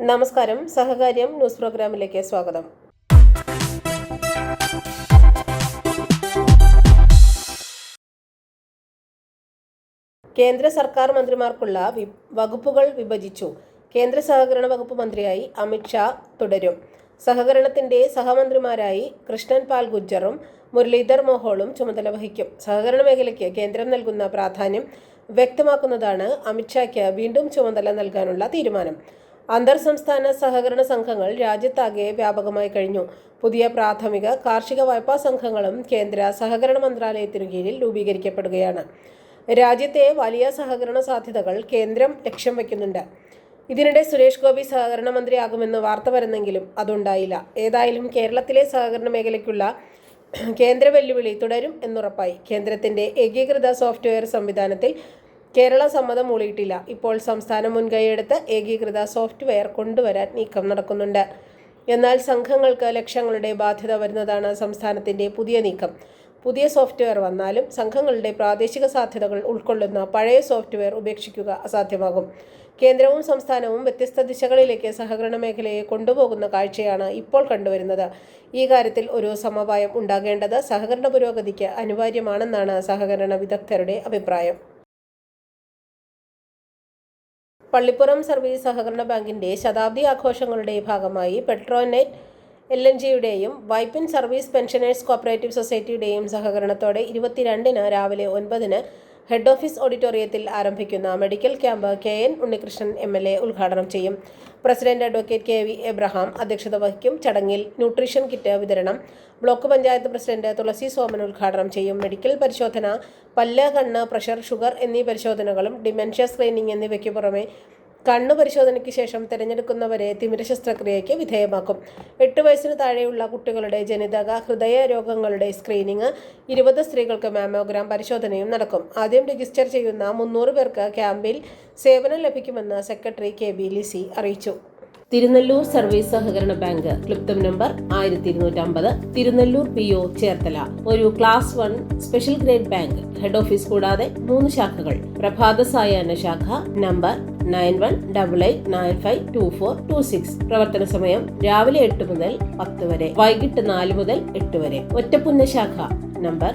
നമസ്കാരം. സഹകാര്യം ന്യൂസ് പ്രോഗ്രാമിലേക്ക് സ്വാഗതം. കേന്ദ്ര സർക്കാർ മന്ത്രിമാർക്കുള്ള വകുപ്പുകൾ വിഭജിച്ചു. കേന്ദ്ര സഹകരണ വകുപ്പ് മന്ത്രിയായി അമിത്ഷാ തുടരും. സഹകരണത്തിന്റെ സഹമന്ത്രിമാരായി കൃഷ്ണൻ പാൽ ഗുജ്ജറും മുരളീധർ മോഹോളും ചുമതല വഹിക്കും. സഹകരണ മേഖലയ്ക്ക് കേന്ദ്രം നൽകുന്ന പ്രാധാന്യം വ്യക്തമാക്കുന്നതാണ് അമിത്ഷായ്ക്ക് വീണ്ടും ചുമതല നൽകാനുള്ള തീരുമാനം. അന്തർ സംസ്ഥാന സഹകരണ സംഘങ്ങൾ രാജ്യത്താകെ വ്യാപകമായി കഴിഞ്ഞു. പുതിയ പ്രാഥമിക കാർഷിക വായ്പാ സംഘങ്ങളും കേന്ദ്ര സഹകരണ മന്ത്രാലയത്തിനു കീഴിൽ രൂപീകരിക്കപ്പെടുകയാണ്. രാജ്യത്തെ വലിയ സഹകരണ സാധ്യതകൾ കേന്ദ്രം ലക്ഷ്യം വയ്ക്കുന്നുണ്ട്. ഇതിനിടെ സുരേഷ് ഗോപി സഹകരണ മന്ത്രിയാകുമെന്ന് വാർത്ത വരുന്നെങ്കിലും അതുണ്ടായില്ല. ഏതായാലും കേരളത്തിലെ സഹകരണ മേഖലയ്ക്കുള്ള കേന്ദ്ര വെല്ലുവിളി തുടരും എന്നുറപ്പായി. കേന്ദ്രത്തിന്റെ ഏകീകൃത സോഫ്റ്റ്വെയർ സംവിധാനത്തിൽ കേരള സമ്മതം മൂളിയിട്ടില്ല. ഇപ്പോൾ സംസ്ഥാനം മുൻകൈയെടുത്ത് ഏകീകൃത സോഫ്റ്റ്വെയർ കൊണ്ടുവരാൻ നീക്കം നടക്കുന്നുണ്ട്. എന്നാൽ സംഘങ്ങൾക്ക് ലക്ഷങ്ങളുടെ ബാധ്യത വരുന്നതാണ് സംസ്ഥാനത്തിന്റെ പുതിയ നീക്കം. പുതിയ സോഫ്റ്റ്വെയർ വന്നാലും സംഘങ്ങളുടെ പ്രാദേശിക സാധ്യതകൾ ഉൾക്കൊള്ളുന്ന പഴയ സോഫ്റ്റ്വെയർ ഉപേക്ഷിക്കുക അസാധ്യമാകും. കേന്ദ്രവും സംസ്ഥാനവും വ്യത്യസ്ത ദിശകളിലേക്ക് സഹകരണ മേഖലയെ കൊണ്ടുപോകുന്ന കാഴ്ചയാണ് ഇപ്പോൾ കണ്ടുവരുന്നത്. ഈ കാര്യത്തിൽ ഒരു സമവായം ഉണ്ടാകേണ്ടത് സഹകരണ പുരോഗതിക്ക് അനിവാര്യമാണെന്നാണ് സഹകരണ വിദഗ്ധരുടെ അഭിപ്രായം. പള്ളിപ്പുറം സർവീസ് സഹകരണ ബാങ്കിന്റെ ശതാബ്ദി ആഘോഷങ്ങളുടെ ഭാഗമായി പെട്രോനെറ്റ് എൽ എൻ ജിയുടെയും വൈപ്പിൻ സർവീസ് പെൻഷനേഴ്സ് കോപ്പറേറ്റീവ് സൊസൈറ്റിയുടെയും സഹകരണത്തോടെ ഇരുപത്തിരണ്ടിന് രാവിലെ ഒൻപതിന് ഹെഡ് ഓഫീസ് ഓഡിറ്റോറിയത്തിൽ ആരംഭിക്കുന്ന medical camp K N Unnikrishnan M L A ഉദ്ഘാടനം ചെയ്യും. President advocate K V Abraham അധ്യക്ഷത വഹിക്കും. ചടങ്ങിൽ ന്യൂട്രീഷൻ കിറ്റ് വിതരണം. ബ്ലോക്ക് പഞ്ചായത്ത് പ്രസിഡന്റ് തുളസി സോമൻ ഉദ്ഘാടനം ചെയ്യും. മെഡിക്കൽ പരിശോധന പല്ല് കണ്ണ് പ്രഷർ ഷുഗർ എന്നീ പരിശോധനകളും ഡിമെൻഷ്യ സ്ക്രീനിംഗ് എന്നിവയ്ക്ക് പുറമെ കണ്ണു പരിശോധനയ്ക്ക് ശേഷം തിരഞ്ഞെടുക്കുന്നവരെ തിമിര ശസ്ത്രക്രിയയ്ക്ക് വിധേയമാക്കും. എട്ട് വയസ്സിന് താഴെയുള്ള കുട്ടികളുടെ ജനിതക ഹൃദയ രോഗങ്ങളുടെ സ്ക്രീനിങ് ഇരുപത് സ്ത്രീകൾക്ക് മാമോഗ്രാം പരിശോധനയും നടക്കും. ആദ്യം രജിസ്റ്റർ ചെയ്യുന്ന മുന്നൂറ് പേർക്ക് ക്യാമ്പിൽ സേവനം ലഭിക്കുമെന്ന് സെക്രട്ടറി കെ ബി ലിസി അറിയിച്ചു. തിരുനെല്ലൂർ സർവീസ് സഹകരണ ബാങ്ക് ക്ലിപ്തം നമ്പർ ആയിരത്തി ഇരുന്നൂറ്റമ്പത് തിരുനെല്ലൂർ പി ഒ ചേർത്തല. ഒരു class one special grade bank head office കൂടാതെ മൂന്ന് ശാഖകൾ. പ്രഭാത സായാഹ്ന ശാഖ number nine one double eight nine five two four two six. പ്രവർത്തന സമയം രാവിലെ എട്ട് മുതൽ പത്ത് വരെ. വൈകിട്ട് നാല് മുതൽ എട്ട് വരെ. ഒറ്റപ്പുന്ന ശാഖ number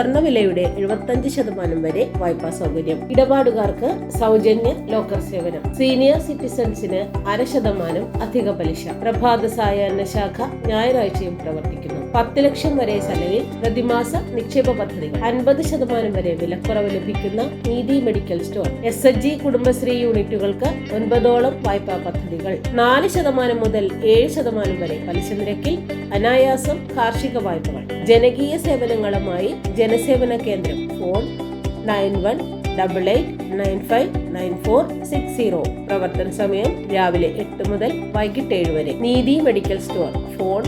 സ്വർണവിലയുടെ എഴുപത്തഞ്ച് ശതമാനം വരെ വായ്പാ സൗകര്യം. ഇടപാടുകാർക്ക് സൗജന്യ ലോക്കർ സേവനം. സീനിയർ സിറ്റിസൺസിന് അര ശതമാനം അധിക പലിശ. പ്രഭാത സായാഹ്ന ശാഖ ഞായറാഴ്ചയും പ്രവർത്തിക്കുന്നു. പത്ത് ലക്ഷം വരെ ചെലവിൽ പ്രതിമാസ നിക്ഷേപ പദ്ധതികൾ. അൻപത് ശതമാനം വരെ വിലക്കുറവ് ലഭിക്കുന്ന Neethi medical store. S H G Kudumbashree യൂണിറ്റുകൾക്ക് ഒൻപതോളം വായ്പാ പദ്ധതികൾ. നാല് ശതമാനം മുതൽ ഏഴ് ശതമാനം വരെ പലിശ നിരക്കിൽ അനായാസം കാർഷിക വായ്പകൾ. ജനകീയ സേവനങ്ങളുമായി ജനസേവന കേന്ദ്രം. Phone nine one double eight nine five nine four six zero. പ്രവർത്തന സമയം രാവിലെ എട്ട് മുതൽ വൈകിട്ട് ഏഴ് വരെ. Neethi medical store. Phone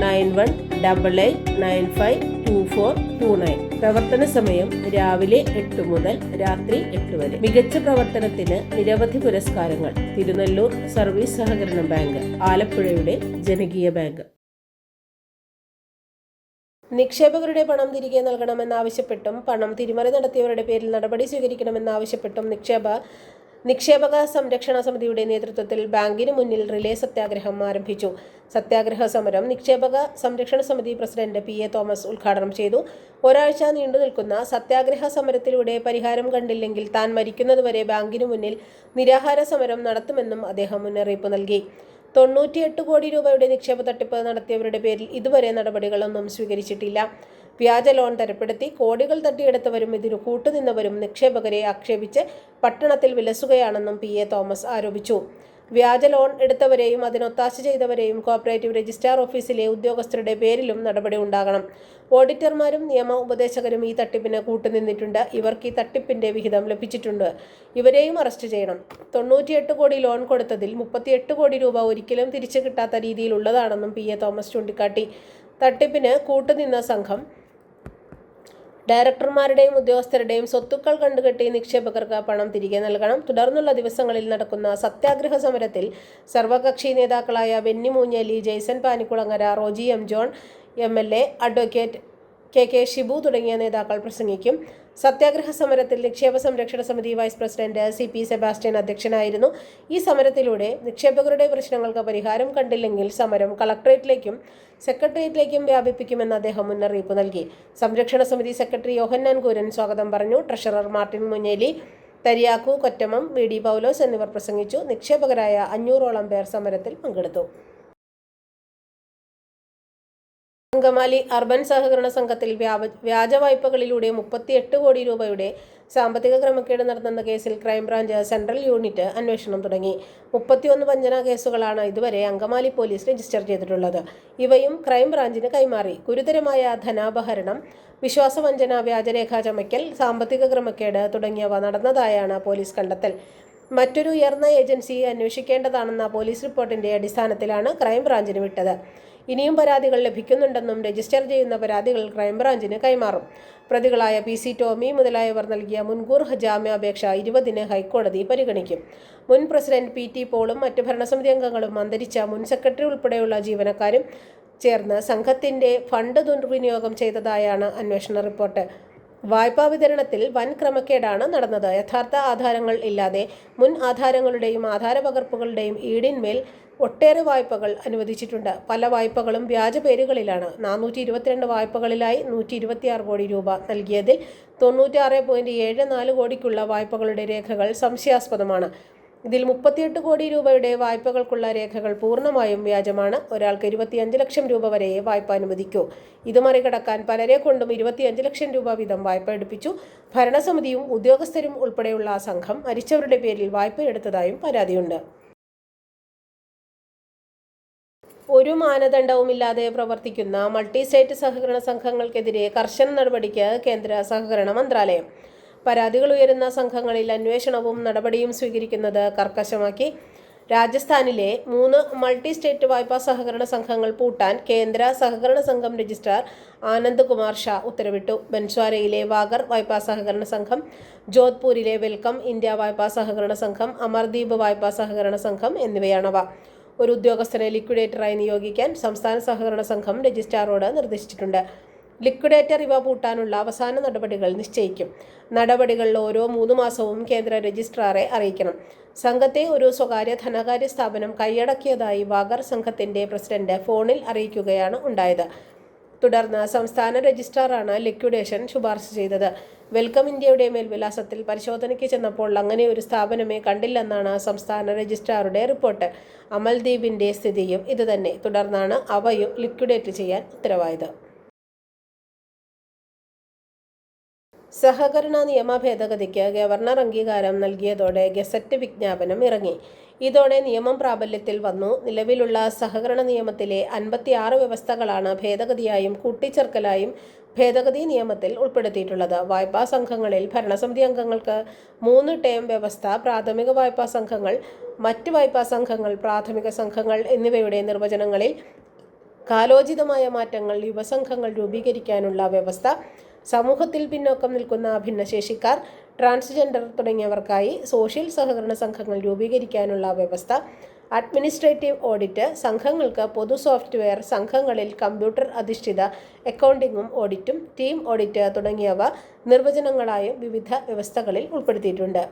nine one double eight nine five two four two nine. പ്രവർത്തന സമയം രാവിലെ എട്ട് മുതൽ രാത്രി എട്ട് വരെ. മികച്ച പ്രവർത്തനത്തിന് നിരവധി പുരസ്കാരങ്ങൾ. തിരുനെല്ലൂർ സർവീസ് സഹകരണ ബാങ്ക് ആലപ്പുഴയുടെ ജനകീയ ബാങ്ക്. നിക്ഷേപകരുടെ പണം തിരികെ നൽകണമെന്നാവശ്യപ്പെട്ടും പണം തിരിമറി നടത്തിയവരുടെ പേരിൽ നടപടി സ്വീകരിക്കണമെന്നാവശ്യപ്പെട്ടും നിക്ഷേപ നിക്ഷേപക സംരക്ഷണ സമിതിയുടെ നേതൃത്വത്തിൽ ബാങ്കിന് മുന്നിൽ റിലേ സത്യാഗ്രഹം ആരംഭിച്ചു. സത്യാഗ്രഹ സമരം നിക്ഷേപക സംരക്ഷണ സമിതി പ്രസിഡന്റ് പി എ തോമസ് ഉദ്ഘാടനം ചെയ്തു. ഒരാഴ്ച നീണ്ടു നിൽക്കുന്ന സത്യാഗ്രഹ സമരത്തിലൂടെ പരിഹാരം കണ്ടില്ലെങ്കിൽ താൻ മരിക്കുന്നതുവരെ ബാങ്കിന് മുന്നിൽ നിരാഹാര സമരം നടത്തുമെന്നും അദ്ദേഹം മുന്നറിയിപ്പ് നൽകി. തൊണ്ണൂറ്റിയെട്ട് കോടി രൂപയുടെ നിക്ഷേപ തട്ടിപ്പ് നടത്തിയവരുടെ പേരിൽ ഇതുവരെ നടപടികളൊന്നും സ്വീകരിച്ചിട്ടില്ല. വ്യാജ ലോൺ തരപ്പെടുത്തി കോടികൾ തട്ടിയെടുത്തവരും ഇതിനു കൂട്ടുനിന്നവരും നിക്ഷേപകരെ ആക്ഷേപിച്ച് പട്ടണത്തിൽ വിലസുകയാണെന്നും പി എ തോമസ് ആരോപിച്ചു. വ്യാജ ലോൺ എടുത്തവരെയും അതിനൊത്താശ ചെയ്തവരെയും കോപ്പറേറ്റീവ് രജിസ്ട്രാർ ഓഫീസിലെ ഉദ്യോഗസ്ഥരുടെ പേരിലും നടപടി ഉണ്ടാകണം. ഓഡിറ്റർമാരും നിയമ ഉപദേശകരും ഈ തട്ടിപ്പിന് കൂട്ടുനിന്നിട്ടുണ്ട്. ഇവർക്ക് ഈ തട്ടിപ്പിന്റെ വിഹിതം ലഭിച്ചിട്ടുണ്ട്. ഇവരെയും അറസ്റ്റ് ചെയ്യണം. തൊണ്ണൂറ്റിയെട്ട് കോടി ലോൺ കൊടുത്തതിൽ മുപ്പത്തിയെട്ട് കോടി രൂപ ഒരിക്കലും തിരിച്ചു കിട്ടാത്ത രീതിയിലുള്ളതാണെന്നും പി എ തോമസ് ചൂണ്ടിക്കാട്ടി. തട്ടിപ്പിന് കൂട്ടുനിന്ന സംഘം ഡയറക്ടർമാരുടെയും ഉദ്യോഗസ്ഥരുടെയും സ്വത്തുക്കൾ കണ്ടുകെട്ടി നിക്ഷേപകർക്ക് പണം തിരികെ നൽകണം. തുടർന്നുള്ള ദിവസങ്ങളിൽ നടക്കുന്ന സത്യാഗ്രഹ സമരത്തിൽ സർവകക്ഷി നേതാക്കളായ Benny Moonjeli Jaison Panikkulangara Roji M John M L A advocate K K Shibu തുടങ്ങിയ നേതാക്കൾ പ്രസംഗിക്കും. സത്യാഗ്രഹ സമരത്തിൽ നിക്ഷേപ സംരക്ഷണ സമിതി vice president C P Sebastian അധ്യക്ഷനായിരുന്നു. ഈ സമരത്തിലൂടെ നിക്ഷേപകരുടെ പ്രശ്നങ്ങൾക്ക് പരിഹാരം കണ്ടില്ലെങ്കിൽ സമരം കളക്ടറേറ്റിലേക്കും സെക്രട്ടേറിയറ്റിലേക്കും വ്യാപിപ്പിക്കുമെന്ന് അദ്ദേഹം മുന്നറിയിപ്പ് നൽകി. സംരക്ഷണ സമിതി സെക്രട്ടറി യോഹന്നാൻ കൂരൻ സ്വാഗതം പറഞ്ഞു. Treasurer Martin Munjeli Thariyakku Kottamam V D Paulose എന്നിവർ പ്രസംഗിച്ചു. നിക്ഷേപകരായ അഞ്ഞൂറോളം പേർ സമരത്തിൽ പങ്കെടുത്തു. അങ്കമാലി അർബൻ സഹകരണ സംഘത്തിൽ വ്യാപ വ്യാജ വായ്പകളിലൂടെ മുപ്പത്തിയെട്ട് കോടി രൂപയുടെ സാമ്പത്തിക ക്രമക്കേട് നടന്നെന്ന കേസിൽ ക്രൈംബ്രാഞ്ച് സെൻട്രൽ യൂണിറ്റ് അന്വേഷണം തുടങ്ങി. മുപ്പത്തിയൊന്ന് വഞ്ചന കേസുകളാണ് ഇതുവരെ അങ്കമാലി പോലീസ് രജിസ്റ്റർ ചെയ്തിട്ടുള്ളത്. ഇവയും ക്രൈംബ്രാഞ്ചിന് കൈമാറി. ഗുരുതരമായ ധനാപഹരണം വിശ്വാസവഞ്ചന വ്യാജരേഖ ചമയ്ക്കൽ സാമ്പത്തിക ക്രമക്കേട് തുടങ്ങിയവ നടന്നതായാണ് പോലീസ് കണ്ടെത്തൽ. മറ്റൊരു ഉയർന്ന ഏജൻസി അന്വേഷിക്കേണ്ടതാണെന്ന പോലീസ് റിപ്പോർട്ടിന്റെ അടിസ്ഥാനത്തിലാണ് ക്രൈംബ്രാഞ്ചിന് വിട്ടത്. ഇനിയും പരാതികൾ ലഭിക്കുന്നുണ്ടെന്നും രജിസ്റ്റർ ചെയ്യുന്ന പരാതികൾ ക്രൈംബ്രാഞ്ചിന് കൈമാറും. പ്രതികളായ പി സി ടോമി മുതലായവർ നൽകിയ മുൻകൂർ ജാമ്യാപേക്ഷ ഇരുപതിന് ഹൈക്കോടതി പരിഗണിക്കും. മുൻ പ്രസിഡന്റ് പി ടി പോളും മറ്റ് ഭരണസമിതി അംഗങ്ങളും അന്തരിച്ച മുൻ സെക്രട്ടറി ഉൾപ്പെടെയുള്ള ജീവനക്കാരും ചേർന്ന് സംഘത്തിന്റെ ഫണ്ട് ദുർവിനിയോഗം ചെയ്തതായാണ് അന്വേഷണ റിപ്പോർട്ട്. വായ്പാ വിതരണത്തിൽ വൻ ക്രമക്കേടാണ് നടന്നത്. യഥാർത്ഥ ആധാരങ്ങൾ ഇല്ലാതെ മുൻ ആധാരങ്ങളുടെയും ആധാര പകർപ്പുകളുടെയും ഈടിന്മേൽ ഒട്ടേറെ വായ്പകൾ അനുവദിച്ചിട്ടുണ്ട്. പല വായ്പകളും വ്യാജ പേരുകളിലാണ്. നാനൂറ്റി ഇരുപത്തിരണ്ട് വായ്പകളിലായി നൂറ്റി ഇരുപത്തിയാറ് കോടി രൂപ നൽകിയതിൽ തൊണ്ണൂറ്റാറ് പോയിന്റ് ഏഴ് നാല് കോടിക്കുള്ള വായ്പകളുടെ രേഖകൾ സംശയാസ്പദമാണ്. ഇതിൽ മുപ്പത്തിയെട്ട് കോടി രൂപയുടെ വായ്പകൾക്കുള്ള രേഖകൾ പൂർണമായും വ്യാജമാണ്. ഒരാൾക്ക് ഇരുപത്തിയഞ്ച് ലക്ഷം രൂപ വരെ വായ്പ അനുവദിക്കൂ. ഇത് മറികടക്കാൻ പലരെ കൊണ്ടും ഇരുപത്തിയഞ്ച് ലക്ഷം രൂപ വീതം വായ്പ എടുപ്പിച്ചു. ഭരണസമിതിയും ഉദ്യോഗസ്ഥരും ഉൾപ്പെടെയുള്ള സംഘം മരിച്ചവരുടെ പേരിൽ വായ്പ എടുത്തതായും പരാതിയുണ്ട്. ഒരു മാനദണ്ഡവുമില്ലാതെ പ്രവർത്തിക്കുന്ന മൾട്ടി സ്റ്റേറ്റ് സഹകരണ സംഘങ്ങൾക്കെതിരെ കർശന നടപടിക്ക് കേന്ദ്ര സഹകരണ മന്ത്രാലയം. പരാതികൾ ഉയരുന്ന സംഘങ്ങളിൽ അന്വേഷണവും നടപടിയും സ്വീകരിക്കുന്നത് കർക്കശമാക്കി. രാജസ്ഥാനിലെ മൂന്ന് മൾട്ടി സ്റ്റേറ്റ് വായ്പാ സഹകരണ സംഘങ്ങൾ പൂട്ടാൻ കേന്ദ്ര സഹകരണ സംഘം രജിസ്ട്രാർ ആനന്ദ് കുമാർ ഷാ ഉത്തരവിട്ടു. ബൻസ്വാരയിലെ വാഗർ വായ്പാ സഹകരണ സംഘം ജോധ്പൂരിലെ വെൽക്കം ഇന്ത്യ വായ്പാ സഹകരണ സംഘം അമർദീപ് വായ്പാ സഹകരണ സംഘം എന്നിവയാണവ. ഒരു ഉദ്യോഗസ്ഥനെ ലിക്വിഡേറ്ററായി നിയോഗിക്കാൻ സംസ്ഥാന സഹകരണ സംഘം രജിസ്ട്രാറോട് നിർദ്ദേശിച്ചിട്ടുണ്ട്. ലിക്വിഡേറ്റർ ഇവ പൂട്ടാനുള്ള അവസാന നടപടികൾ നിശ്ചയിക്കും. നടപടികളിൽ ഓരോ മൂന്ന് മാസവും കേന്ദ്ര രജിസ്ട്രാറെ അറിയിക്കണം. സംഘത്തെ ഒരു സ്വകാര്യ ധനകാര്യ സ്ഥാപനം കൈയടക്കിയതായി വാഗർ സംഘത്തിന്റെ പ്രസിഡന്റ് ഫോണിൽ അറിയിക്കുകയാണ് ഉണ്ടായത്. തുടർന്ന് സംസ്ഥാന രജിസ്ട്രാറാണ് ലിക്വിഡേഷൻ ശുപാർശ ചെയ്തത്. വെൽക്കം ഇന്ത്യയുടെ മേൽവിലാസത്തിൽ പരിശോധനയ്ക്ക് ചെന്നപ്പോൾ അങ്ങനെ ഒരു സ്ഥാപനമേ കണ്ടില്ലെന്നാണ് സംസ്ഥാന രജിസ്ട്രാറുടെ റിപ്പോർട്ട്. അമൽദീപിന്റെ സ്ഥിതിയും ഇതുതന്നെ. തുടർന്നാണ് അവയും ലിക്വിഡേറ്റ് ചെയ്യാൻ ഉത്തരവായത്. സഹകരണ നിയമ ഭേദഗതിക്ക് ഗവർണർ അംഗീകാരം നൽകിയതോടെ ഗസറ്റ് വിജ്ഞാപനം ഇറങ്ങി. ഇതോടെ നിയമം പ്രാബല്യത്തിൽ വന്നു. നിലവിലുള്ള സഹകരണ നിയമത്തിലെ അൻപത്തിയാറ് വ്യവസ്ഥകളാണ് ഭേദഗതിയായും കൂട്ടിച്ചേർക്കലായും ഭേദഗതി നിയമത്തിൽ ഉൾപ്പെടുത്തിയിട്ടുള്ളത്. വായ്പാ സംഘങ്ങളിൽ ഭരണസമിതി അംഗങ്ങൾക്ക് മൂന്ന് ടേം വ്യവസ്ഥ പ്രാഥമിക വായ്പാ സംഘങ്ങൾ മറ്റ് വായ്പാ സംഘങ്ങൾ പ്രാഥമിക സംഘങ്ങൾ എന്നിവയുടെ നിർവചനങ്ങളിൽ കാലോചിതമായ മാറ്റങ്ങൾ യുവസംഘങ്ങൾ രൂപീകരിക്കാനുള്ള വ്യവസ്ഥ സമൂഹത്തിൽ പിന്നോക്കം നിൽക്കുന്ന ഭിന്നശേഷിക്കാർ ട്രാൻസ്ജെൻഡർ തുടങ്ങിയവർക്കായി സോഷ്യൽ സഹകരണ സംഘങ്ങൾ രൂപീകരിക്കാനുള്ള വ്യവസ്ഥ അഡ്മിനിസ്ട്രേറ്റീവ് ഓഡിറ്റ് സംഘങ്ങൾക്ക് പൊതു സോഫ്റ്റ്വെയർ സംഘങ്ങളിൽ കമ്പ്യൂട്ടർ അധിഷ്ഠിത അക്കൗണ്ടിങ്ങും ഓഡിറ്റും ടീം ഓഡിറ്റ് തുടങ്ങിയവ നിർവചനങ്ങളായും വിവിധ വ്യവസ്ഥകളിൽ ഉൾപ്പെടുത്തിയിട്ടുണ്ട്.